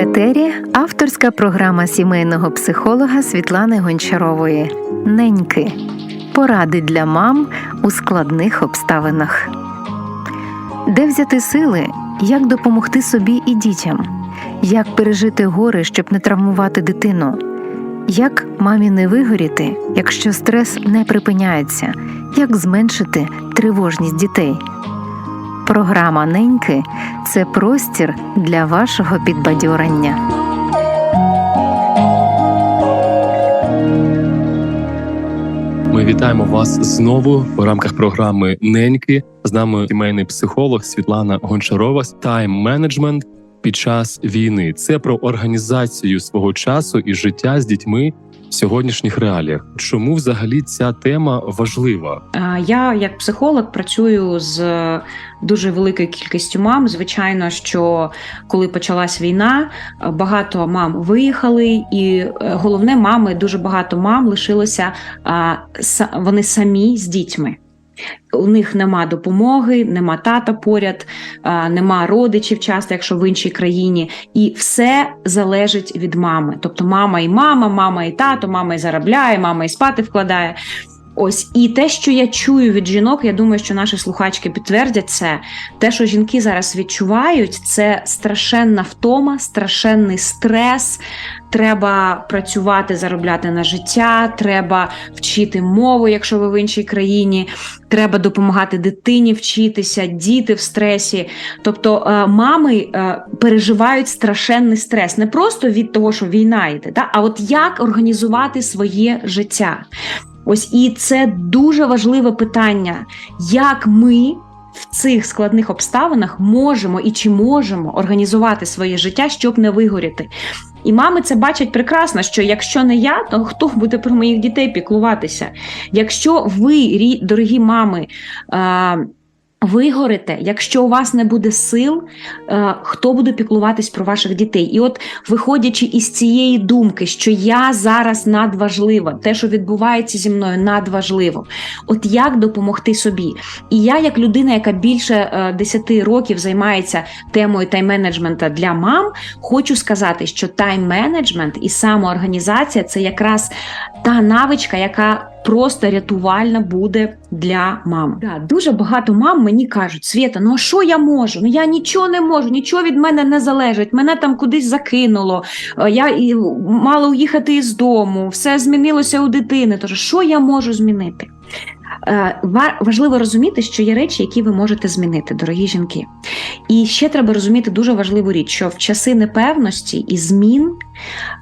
Етері авторська програма сімейного психолога Світлани Гончарової Неньки. Поради для мам у складних обставинах. Де взяти сили, як допомогти собі і дітям, як пережити горе, щоб не травмувати дитину, як мамі не вигоріти, якщо стрес не припиняється, як зменшити тривожність дітей. Програма Неньки це простір для вашого підбадьорення. Ми вітаємо вас знову в рамках програми Неньки. З нами сімейний психолог Світлана Гончарова з тайм-менеджмент під час війни. Це про організацію свого часу і життя з дітьми в сьогоднішніх реаліях. Чому взагалі ця тема важлива? Я як психолог працюю з дуже великою кількістю мам. Звичайно, що коли почалась війна, багато мам виїхали, і е, головне, мами дуже багато мам лишилося вони самі з дітьми. У них нема допомоги, нема тата поряд, нема родичів, часто, якщо в іншій країні, і все залежить від мами. Тобто, мама і мама, мама і тато, мама і заробляє, мама і спати вкладає. Ось і те, що я чую від жінок, я думаю, що наші слухачки підтвердять це. Те, що жінки зараз відчувають, це страшенна втома, страшенний стрес. Треба працювати, заробляти на життя, треба вчити мову, якщо ви в іншій країні. Треба допомагати дитині вчитися, діти в стресі. Тобто е, мами е, переживають страшенний стрес не просто від того, що війна йде, а от як організувати своє життя. Ось і це дуже важливе питання, як ми в цих складних обставинах можемо і чи можемо організувати своє життя, щоб не вигоріти. І мами це бачать прекрасно, що якщо не я, то хто буде про моїх дітей піклуватися? Якщо ви, дорогі мами, вигорите, якщо у вас не буде сил, е, хто буде піклуватись про ваших дітей? І от виходячи із цієї думки, що я зараз надважлива, те, що відбувається зі мною, надважливо. От як допомогти собі? І я, як людина, яка більше е, 10 років займається темою тайм-менеджмента для мам, хочу сказати, що тайм-менеджмент і самоорганізація це якраз та навичка, яка просто рятувальна буде для мам. Да, дуже багато мам мені кажуть: Свєта, ну а що я можу? Ну я нічого не можу, нічого від мене не залежить. Мене там кудись закинуло. е, Я і мала уїхати із дому, все змінилося у дитини. Тож що я можу змінити? Е, ва- Важливо розуміти, що є речі, які ви можете змінити, дорогі жінки. І ще треба розуміти дуже важливу річ, що в часи непевності і змін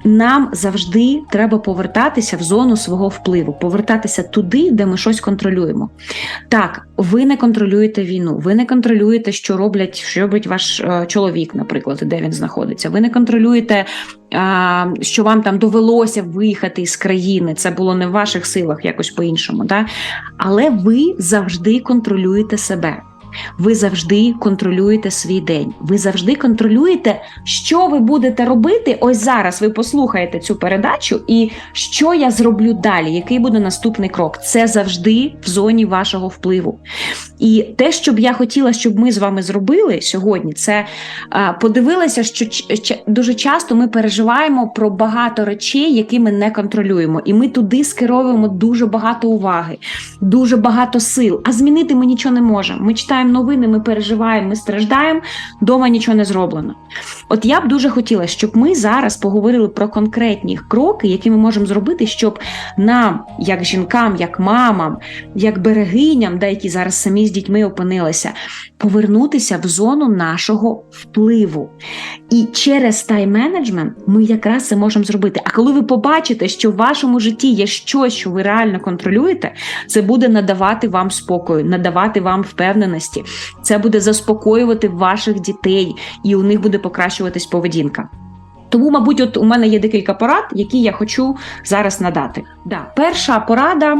нам завжди треба повертатися в зону свого впливу, повертатися туди, де ми щось контролюємо. Так, ви не контролюєте війну, ви не контролюєте, що роблять, що робить ваш е, чоловік, наприклад, де він знаходиться. Ви не контролюєте, що вам там довелося виїхати із країни. Це було не в ваших силах, якось по-іншому. Да? Але ви завжди контролюєте себе. Ви завжди контролюєте свій день. Ви завжди контролюєте, що ви будете робити. Ось зараз ви послухаєте цю передачу, і що я зроблю далі, який буде наступний крок. Це завжди в зоні вашого впливу. І те, що б я хотіла, щоб ми з вами зробили сьогодні, це а, подивилися, що дуже часто ми переживаємо про багато речей, які ми не контролюємо, і ми туди скеровуємо дуже багато уваги, дуже багато сил. А змінити ми нічого не можемо. Ми читаємо новини, ми переживаємо, ми страждаємо. Дома нічого не зроблено. От я б дуже хотіла, щоб ми зараз поговорили про конкретні кроки, які ми можемо зробити, щоб нам, як жінкам, як мамам, як берегиням, да, які зараз самі з дітьми опинилися, повернутися в зону нашого впливу. І через тайм-менеджмент ми якраз це можемо зробити. А коли ви побачите, що в вашому житті є щось, що ви реально контролюєте, це буде надавати вам спокою, надавати вам впевненості. Це буде заспокоювати ваших дітей, і у них буде покращуватись поведінка. Тому, мабуть, от у мене є декілька порад, які я хочу зараз надати. Да. Перша порада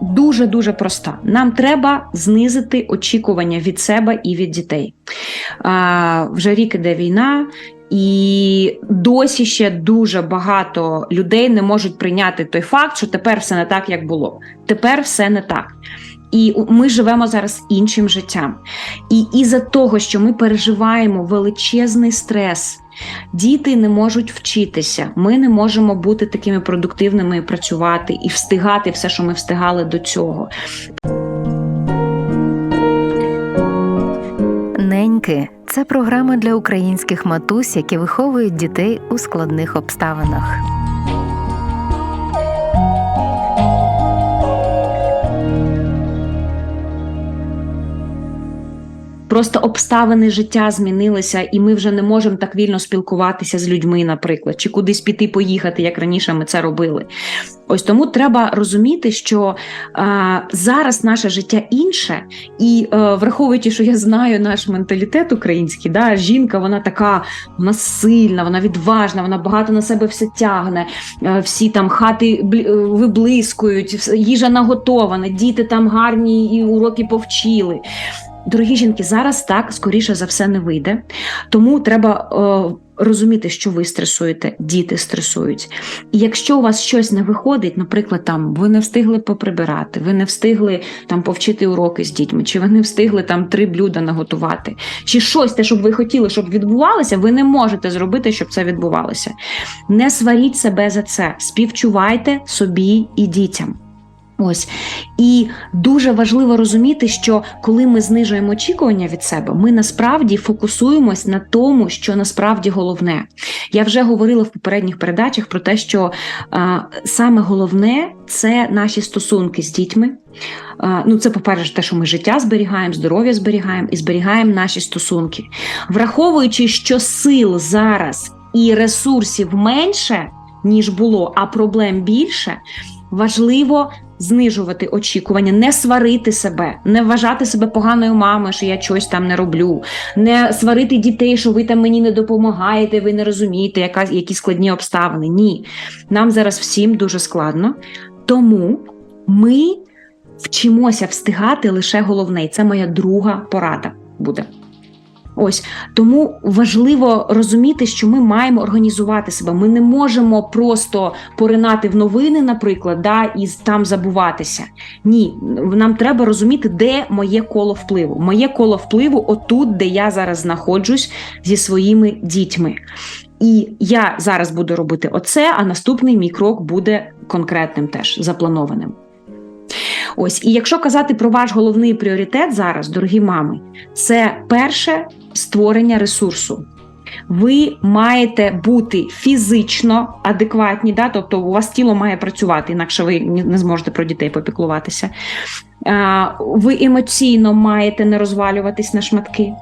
дуже дуже проста. Нам треба знизити очікування від себе і від дітей. Е, вже рік іде війна, і досі ще дуже багато людей не можуть прийняти той факт, що тепер все не так, як було. Тепер все не так. І ми живемо зараз іншим життям. І із-за того, що ми переживаємо величезний стрес, діти не можуть вчитися. Ми не можемо бути такими продуктивними і працювати і встигати все, що ми встигали до цього. Неньки це програма для українських матусь, які виховують дітей у складних обставинах. Просто обставини життя змінилися, і ми вже не можемо так вільно спілкуватися з людьми, наприклад, чи кудись піти поїхати, як раніше ми це робили. Ось тому треба розуміти, що а, зараз наше життя інше, і е, враховуючи, що я знаю наш менталітет український, да, жінка вона така, вона сильна, вона відважна, вона багато на себе все тягне. е, Всі там хати е, виблискують, їжа наготована, діти там гарні і уроки повчили. Дорогі жінки, зараз так скоріше за все не вийде. Тому треба е, розуміти, що ви стресуєте, діти стресують. І якщо у вас щось не виходить, наприклад, там ви не встигли поприбирати, ви не встигли там повчити уроки з дітьми, чи ви не встигли там три блюда наготувати, чи щось те, щоб ви хотіли, щоб відбувалося, ви не можете зробити, щоб це відбувалося. Не сваріть себе за це, співчувайте собі і дітям. Ось і дуже важливо розуміти, що коли ми знижуємо очікування від себе, ми насправді фокусуємось на тому, що насправді головне. Я вже говорила в попередніх передачах про те, що а, саме головне це наші стосунки з дітьми. А, ну, це, по-перше, те, що ми життя зберігаємо, здоров'я зберігаємо і зберігаємо наші стосунки, враховуючи, що сил зараз і ресурсів менше, ніж було, а проблем більше, важливо знижувати очікування, не сварити себе, не вважати себе поганою мамою, що я щось там не роблю, не сварити дітей, що ви там мені не допомагаєте, ви не розумієте, яка, які складні обставини. Ні, нам зараз всім дуже складно. Тому ми вчимося встигати лише головне, і це моя друга порада буде. Ось тому важливо розуміти, що ми маємо організувати себе. Ми не можемо просто поринати в новини, наприклад, да, і там забуватися. Ні, нам треба розуміти, де моє коло впливу. Моє коло впливу отут, де я зараз знаходжусь зі своїми дітьми. І я зараз буду робити оце, а наступний мій крок буде конкретним теж запланованим. Ось, і якщо казати про ваш головний пріоритет зараз, дорогі мами, це перше створення ресурсу. Ви маєте бути фізично адекватні, да? тобто у вас тіло має працювати, інакше ви не зможете про дітей попіклуватися. Ви емоційно маєте не розвалюватись на шматки.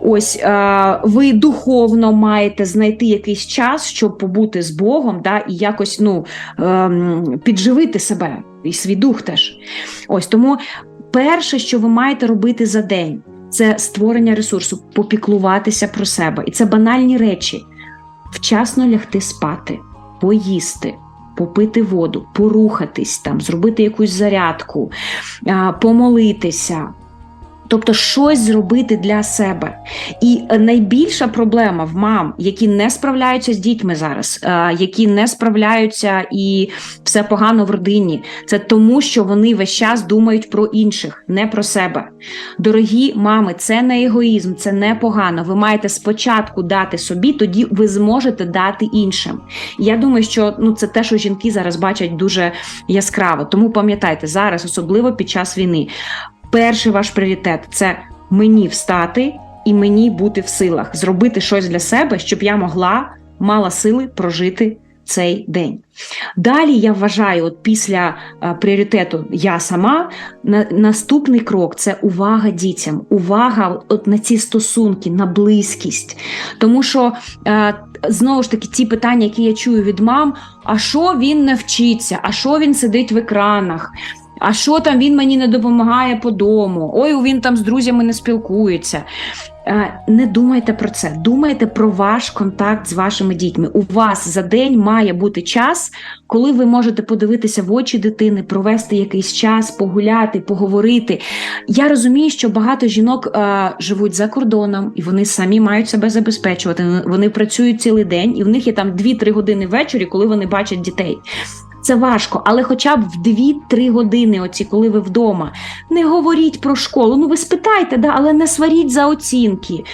Ось е, ви духовно маєте знайти якийсь час, щоб побути з Богом, да, і якось ну, ем, підживити себе і свій дух теж. Ось тому перше, що ви маєте робити за день, це створення ресурсу, попіклуватися про себе. І це банальні речі: вчасно лягти спати, поїсти. Попити воду, порухатись там, зробити якусь зарядку, помолитися, тобто щось зробити для себе. І е, найбільша проблема в мам, які не справляються з дітьми зараз, е, які не справляються і все погано в родині, це тому, що вони весь час думають про інших, не про себе. Дорогі мами, це не егоїзм, це не погано. Ви маєте спочатку дати собі, тоді ви зможете дати іншим. Я думаю, що ну це те, що жінки зараз бачать дуже яскраво. Тому пам'ятайте зараз, особливо під час війни, перший ваш пріоритет це мені встати і мені бути в силах, зробити щось для себе, щоб я могла мала сили прожити цей день. Далі я вважаю, от після е, пріоритету я сама на, наступний крок це увага дітям, увага от на ці стосунки, на близькість. Тому що е, знову ж таки ті питання, які я чую від мам: а що він не вчиться, а що він сидить в екранах? А що там він мені не допомагає по дому? Ой, він там з друзями не спілкується. Е, Не думайте про це. Думайте про ваш контакт з вашими дітьми. У вас за день має бути час, коли ви можете подивитися в очі дитини, провести якийсь час, погуляти, поговорити. Я розумію, що багато жінок е, живуть за кордоном, і вони самі мають себе забезпечувати. Вони працюють цілий день, і в них є там 2-3 години ввечері, коли вони бачать дітей. Це важко, але хоча б в 2-3 години, оці, коли ви вдома, не говоріть про школу. Ну ви спитайте, да, але не сваріть за оцінки,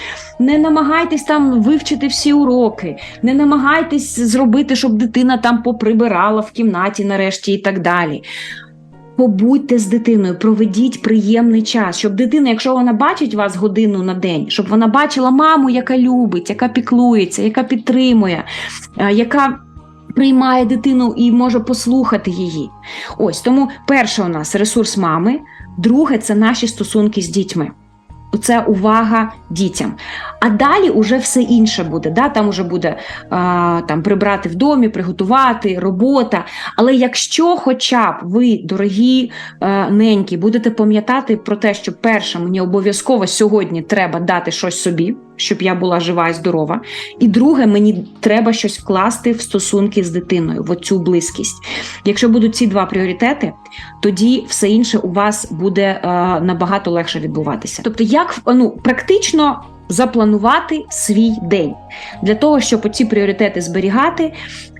не намагайтесь там вивчити всі уроки, не намагайтесь зробити, щоб дитина там поприбирала в кімнаті нарешті і так далі. Побудьте з дитиною, проведіть приємний час, щоб дитина, якщо вона бачить вас годину на день, щоб вона бачила маму, яка любить, яка піклується, яка підтримує, е, яка приймає дитину і може послухати її. Ось тому перше у нас ресурс мами, друге це наші стосунки з дітьми. Це увага дітям. А далі уже все інше буде. Да? Там уже буде а, там, прибрати в домі, приготувати, робота. Але якщо хоча б ви, дорогі е, неньки, будете пам'ятати про те, що перше, мені обов'язково сьогодні треба дати щось собі, щоб я була жива і здорова. І друге, мені треба щось вкласти в стосунки з дитиною, в оцю близькість. Якщо будуть ці два пріоритети, тоді все інше у вас буде е, набагато легше відбуватися. Тобто, як ну, практично запланувати свій день для того, щоб оці пріоритети зберігати,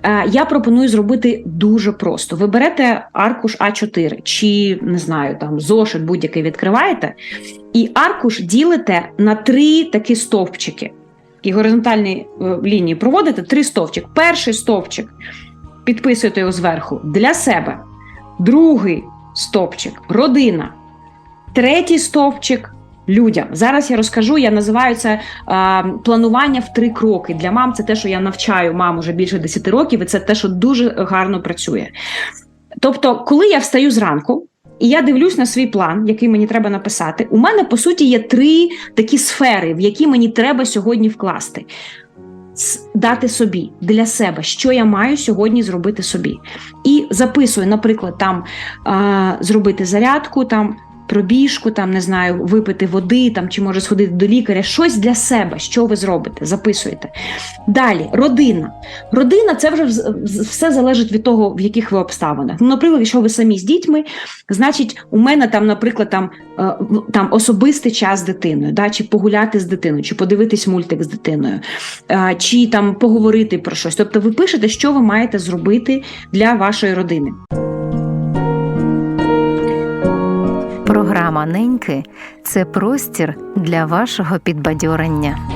е, я пропоную зробити дуже просто. Ви берете аркуш А4 чи не знаю, там зошит будь-який відкриваєте, і аркуш ділите на три такі стовпчики. І горизонтальні е, лінії проводите три стовпчик. Перший стовпчик підписуєте його зверху для себе, другий стовпчик родина, третій стовпчик людям. Зараз я розкажу, я називаю це а, планування в три кроки. Для мам це те, що я навчаю мам уже більше 10 років, і це те, що дуже гарно працює. Тобто, коли я встаю зранку. І я дивлюсь на свій план, який мені треба написати. У мене, по суті, є три такі сфери, в які мені треба сьогодні вкласти. Дати собі для себе, що я маю сьогодні зробити собі. І записую, наприклад, там зробити зарядку, там пробіжку, там не знаю, випити води, там чи може сходити до лікаря. Щось для себе, що ви зробите, записуєте. Далі, родина. Родина це вже все залежить від того, в яких ви обставинах. Ну, наприклад, якщо ви самі з дітьми, значить, у мене там, наприклад, там, е, там особистий час з дитиною, да, чи погуляти з дитиною, чи подивитись мультик з дитиною, е, чи там поговорити про щось. Тобто, ви пишете, що ви маєте зробити для вашої родини. Програма Неньки це простір для вашого підбадьорення.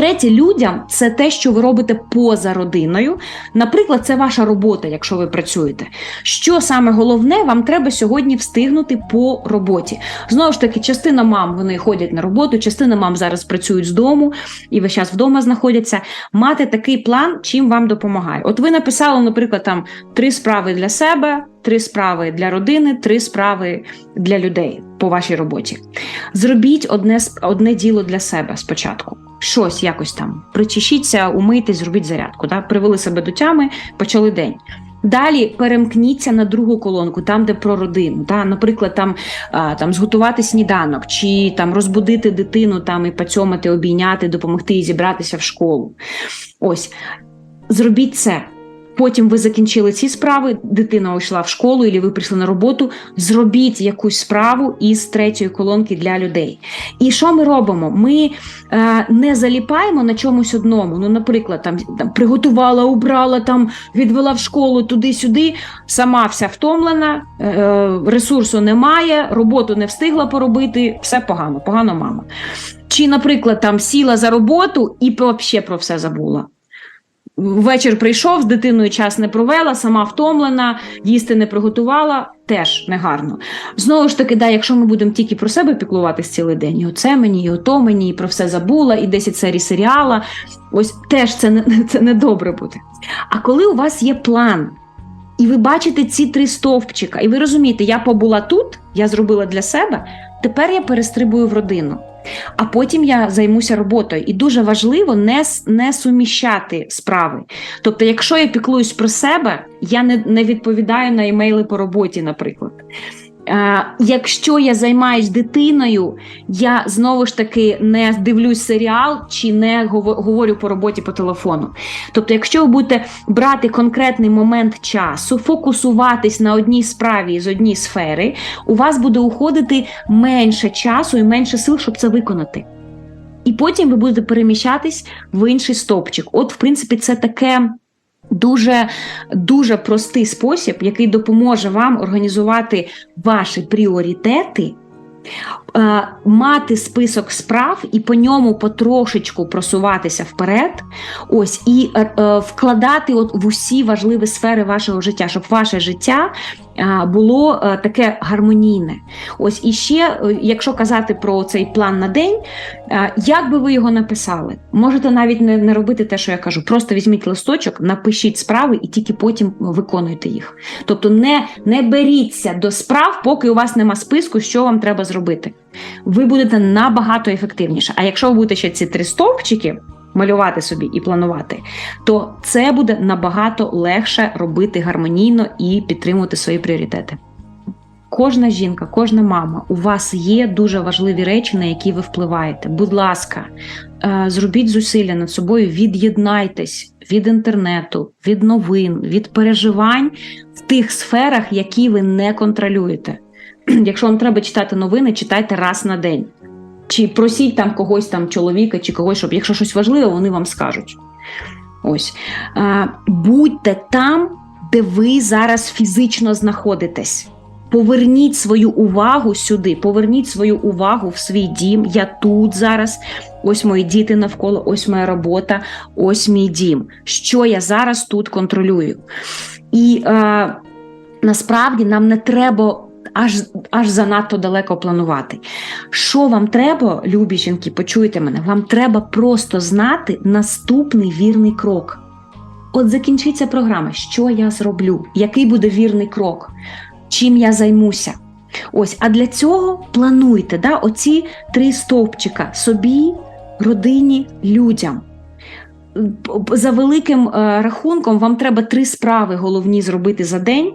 Третє, людям це те, що ви робите поза родиною. Наприклад, це ваша робота, якщо ви працюєте. Що саме головне, вам треба сьогодні встигнути по роботі. Знову ж таки, частина мам вони ходять на роботу, частина мам зараз працюють з дому і весь час вдома знаходяться. Мати такий план, чим вам допомагає. От ви написали, наприклад, там три справи для себе, три справи для родини, три справи для людей по вашій роботі. Зробіть одне, одне діло для себе спочатку. Щось якось там. Причешіться, умийте, зробіть зарядку. Да? Привели себе до тями, почали день. Далі перемкніться на другу колонку, там, де про родину. Да? Наприклад, там, а, там зготувати сніданок, чи там розбудити дитину там, і пацьомати, обійняти, допомогти їй зібратися в школу. Ось. Зробіть це. Потім ви закінчили ці справи, дитина йшла в школу, і ви прийшли на роботу. Зробіть якусь справу із третьої колонки для людей. І що ми робимо? Ми е, не заліпаємо на чомусь одному. Ну, наприклад, там, там приготувала, убрала, там відвела в школу туди-сюди, сама вся втомлена, е, ресурсу немає, роботу не встигла поробити, все погано, погано мама. Чи, наприклад, там сіла за роботу і взагалі про все забула. Вечір прийшов, з дитиною час не провела, сама втомлена, їсти не приготувала, теж негарно. Знову ж таки, да, якщо ми будемо тільки про себе піклуватись цілий день, і оце мені, і ото мені, і про все забула, і 10 серій серіала, ось теж це не, це не добре буде. А коли у вас є план, і ви бачите ці три стовпчика, і ви розумієте, я побула тут, я зробила для себе, тепер я перестрибую в родину. А потім я займуся роботою. І дуже важливо не, не суміщати справи. Тобто, якщо я піклуюсь про себе, я не, не відповідаю на імейли по роботі, наприклад. Е, Якщо я займаюсь дитиною, я знову ж таки не дивлюсь серіал чи не говорю по роботі по телефону. Тобто, якщо ви будете брати конкретний момент часу, фокусуватись на одній справі з одній сфери, у вас буде уходити менше часу і менше сил, щоб це виконати. І потім ви будете переміщатись в інший стовпчик. От, в принципі, це таке. Дуже дуже простий спосіб, який допоможе вам організувати ваші пріоритети, мати список справ і по ньому потрошечку просуватися вперед. Ось і е, е, вкладати от в усі важливі сфери вашого життя, щоб ваше життя е, було е, таке гармонійне. Ось і ще, е, якщо казати про цей план на день, е, як би ви його написали? Можете навіть не, не робити те, що я кажу. Просто візьміть листочок, напишіть справи і тільки потім виконуйте їх. Тобто не, не беріться до справ, поки у вас нема списку, що вам треба зробити. Ви будете набагато ефективніше. А якщо ви будете ще ці три стовпчики малювати собі і планувати, то це буде набагато легше робити гармонійно і підтримувати свої пріоритети. Кожна жінка, кожна мама, у вас є дуже важливі речі, на які ви впливаєте. Будь ласка, е, зробіть зусилля над собою, від'єднайтесь від інтернету, від новин, від переживань в тих сферах, які ви не контролюєте. Якщо вам треба читати новини, читайте раз на день. Чи просіть там когось там чоловіка чи когось, щоб якщо щось важливе, вони вам скажуть. Ось будьте там, де ви зараз фізично знаходитесь. Поверніть свою увагу сюди, поверніть свою увагу в свій дім. Я тут зараз. Ось мої діти навколо, ось моя робота, ось мій дім. Що я зараз тут контролюю? І е, насправді нам не треба аж, аж занадто далеко планувати. Що вам треба, любі жінки, почуйте мене, вам треба просто знати наступний вірний крок. От закінчиться програма, що я зроблю, який буде вірний крок, чим я займуся. Ось, а для цього плануйте да, оці три стовпчика собі, родині, людям. За великим е, рахунком, вам треба три справи головні зробити за день.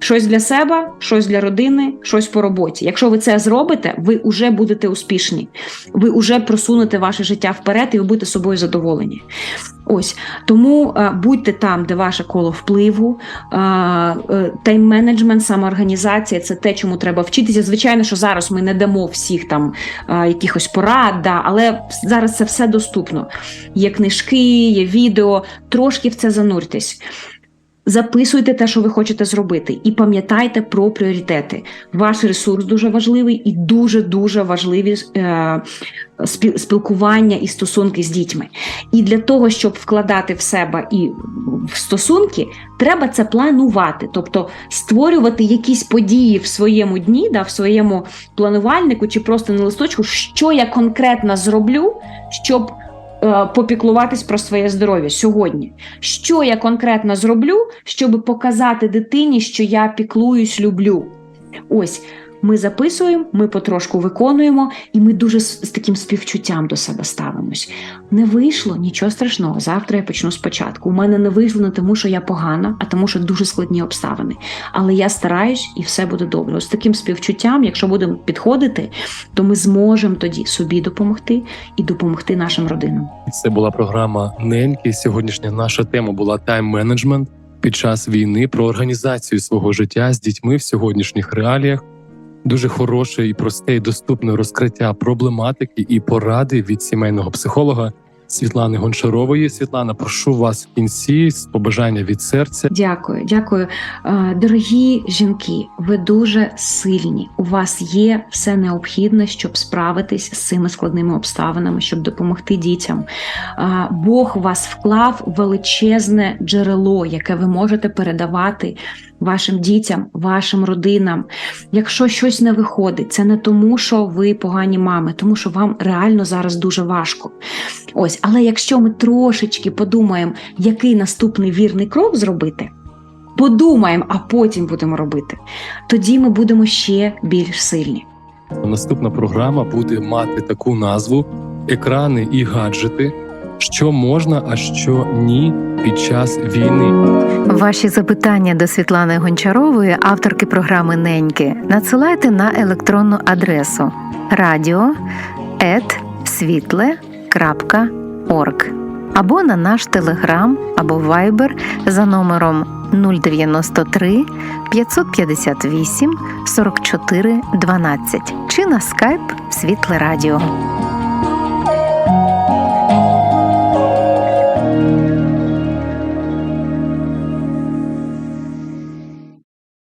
Щось для себе, щось для родини, щось по роботі. Якщо ви це зробите, ви вже будете успішні. Ви вже просунете ваше життя вперед, і ви будете собою задоволені. Ось тому е, будьте там, де ваше коло впливу, тайм-менеджмент, самоорганізація це те, чому треба вчитися. Звичайно, що зараз ми не дамо всіх там е, якихось порад, да, але зараз це все доступно. Є книжки, є відео. Трошки в це зануртесь. Записуйте те, що ви хочете зробити, і пам'ятайте про пріоритети. Ваш ресурс дуже важливий і дуже дуже важливі е, спілкування і стосунки з дітьми. І для того, щоб вкладати в себе і в стосунки, треба це планувати, тобто створювати якісь події в своєму дні, да, в своєму планувальнику чи просто на листочку, що я конкретно зроблю, щоб попіклуватись про своє здоров'я сьогодні. Що я конкретно зроблю, щоб показати дитині, що я піклуюсь, люблю. Ось. Ми записуємо, ми потрошку виконуємо, і ми дуже з, з таким співчуттям до себе ставимось. Не вийшло нічого страшного. Завтра я почну спочатку. У мене не вийшло не тому, що я погана, а тому, що дуже складні обставини. Але я стараюсь, і все буде добре. З таким співчуттям, якщо будемо підходити, то ми зможемо тоді собі допомогти і допомогти нашим родинам. Це була програма Неньки. Сьогоднішня наша тема була тайм-менеджмент під час війни про організацію свого життя з дітьми в сьогоднішніх реаліях. Дуже хороше і просте, і доступне розкриття проблематики і поради від сімейного психолога Світлани Гончарової. Світлана, прошу вас в кінці з побажання від серця. Дякую, дякую. Е, Дорогі жінки, ви дуже сильні. У вас є все необхідне, щоб справитись з цими складними обставинами, щоб допомогти дітям. Е, Бог вас вклав величезне джерело, яке ви можете передавати вашим дітям, вашим родинам. Якщо щось не виходить, це не тому, що ви погані мами, тому що вам реально зараз дуже важко. Ось, але якщо ми трошечки подумаємо, який наступний вірний крок зробити, подумаємо, а потім будемо робити, тоді ми будемо ще більш сильні. Наступна програма буде мати таку назву: екрани і гаджети що можна, а що ні під час війни. Ваші запитання до Світлани Гончарової, авторки програми Неньки, надсилайте на електронну адресу radio.світле.орг або на наш телеграм або вайбер за номером 093 558 44 12 чи на скайп Світле Радіо.